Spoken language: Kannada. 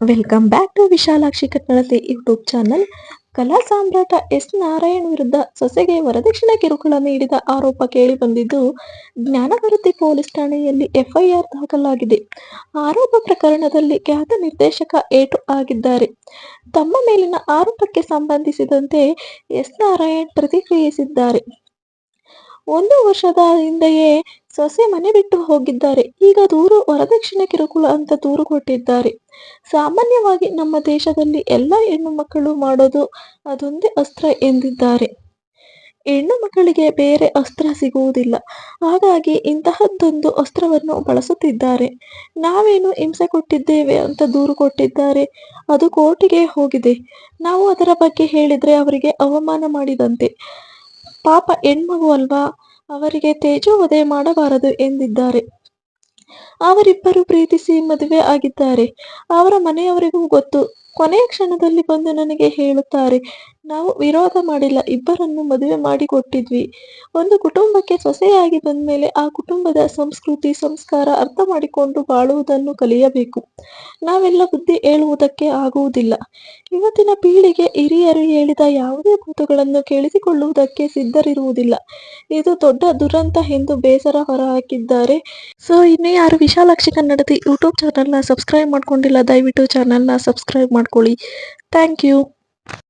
Welcome back to Vishalakshi Kannadathi YouTube channel Kala Samrata S Narayan ವಿರುದ್ಧ ಸೊಸೆಗೆ ವರದಕ್ಷಿಣೆ ಕಿರುಕುಳ ನೀಡಿದ ಆರೋಪ ಕೇಳಿ ಬಂದಿದ್ದು ಜ್ಞಾನಭಾರತಿ ಪೊಲೀಸ್ ಠಾಣೆಯಲ್ಲಿ ಎಫ್ಐಆರ್ ದಾಖಲಾಗಿದೆ. ಆರೋಪ ಪ್ರಕರಣದಲ್ಲಿ ಖ್ಯಾತ ನಿರ್ದೇಶಕ ಏಟು ಆಗಿದ್ದಾರೆ. ತಮ್ಮ ಮೇಲಿನ ಆರೋಪಕ್ಕೆ ಸಂಬಂಧಿಸಿದಂತೆ ಎಸ್ ನಾರಾಯಣ್ ಪ್ರತಿಕ್ರಿಯಿಸಿದ್ದಾರೆ. ಒಂದು ವರ್ಷದ ಹಿಂದೆಯೇ ಸೊಸೆ ಮನೆ ಬಿಟ್ಟು ಹೋಗಿದ್ದಾರೆ. ಈಗ ದೂರು ವರದಕ್ಷಿಣೆ ಕಿರುಕುಳ ಅಂತ ದೂರು ಕೊಟ್ಟಿದ್ದಾರೆ. ಸಾಮಾನ್ಯವಾಗಿ ನಮ್ಮ ದೇಶದಲ್ಲಿ ಎಲ್ಲ ಹೆಣ್ಣು ಮಕ್ಕಳು ಮಾಡೋದು ಅದೊಂದೇ ಅಸ್ತ್ರ ಎಂದಿದ್ದಾರೆ. ಹೆಣ್ಣು ಮಕ್ಕಳಿಗೆ ಬೇರೆ ಅಸ್ತ್ರ ಸಿಗುವುದಿಲ್ಲ. ಹಾಗಾಗಿ ಇಂತಹದ್ದೊಂದು ಅಸ್ತ್ರವನ್ನು ಬಳಸುತ್ತಿದ್ದಾರೆ. ನಾವೇನು ಹಿಂಸೆ ಕೊಟ್ಟಿದ್ದೇವೆ ಅಂತ ದೂರು ಕೊಟ್ಟಿದ್ದಾರೆ? ಅದು ಕೋರ್ಟಿಗೆ ಹೋಗಿದೆ. ನಾವು ಅದರ ಬಗ್ಗೆ ಹೇಳಿದ್ರೆ ಅವರಿಗೆ ಅವಮಾನ ಮಾಡಿದಂತೆ. ಪಾಪ ಹೆಣ್ಮಗು ಅಲ್ವಾ? ಅವರಿಗೆ ತೇಜೋವಧೆ ಮಾಡಬಾರದು ಎಂದಿದ್ದಾರೆ. ಅವರಿಬ್ಬರು ಪ್ರೀತಿಸಿ ಮದುವೆ ಆಗಿದ್ದಾರೆ. ಅವರ ಮನೆಯವರಿಗೂ ಗೊತ್ತು. ಕೊನೆಯ ಕ್ಷಣದಲ್ಲಿ ಬಂದು ನನಗೆ ಹೇಳುತ್ತಾರೆ ನಾವು ವಿರೋಧ ಮಾಡಿಲ್ಲ, ಇಬ್ಬರನ್ನು ಮದುವೆ ಮಾಡಿಕೊಟ್ಟಿದ್ವಿ. ಒಂದು ಕುಟುಂಬಕ್ಕೆ ಸೊಸೆಯಾಗಿ ಬಂದ ಮೇಲೆ ಆ ಕುಟುಂಬದ ಸಂಸ್ಕೃತಿ, ಸಂಸ್ಕಾರ ಅರ್ಥ ಮಾಡಿಕೊಂಡು ಬಾಳುವುದನ್ನು ಕಲಿಯಬೇಕು. ನಾವೆಲ್ಲ ಬುದ್ಧಿ ಹೇಳುವುದಕ್ಕೆ ಆಗುವುದಿಲ್ಲ. ಇವತ್ತಿನ ಪೀಳಿಗೆ ಹಿರಿಯರು ಹೇಳಿದ ಯಾವುದೇ ಮಾತುಗಳನ್ನು ಕೇಳಿಸಿಕೊಳ್ಳುವುದಕ್ಕೆ ಸಿದ್ಧರಿರುವುದಿಲ್ಲ. ಇದು ದೊಡ್ಡ ದುರಂತ ಎಂದು ಬೇಸರ ಹೊರಹಾಕಿದ್ದಾರೆ ಸೊ ಇನ್ನೇ ಯಾರು ವಿಶಾಲಾಕ್ಷಿ ಕನ್ನಡತಿ ಯೂಟ್ಯೂಬ್ ಚಾನಲ್ನ ಸಬ್ಸ್ಕ್ರೈಬ್ ಮಾಡ್ಕೊಂಡಿಲ್ಲ, ದಯವಿಟ್ಟು ಚಾನಲ್ನ ಸಬ್ಸ್ಕ್ರೈಬ್ ಮಾಡ್ಕೊಳ್ಳಿ. Thank you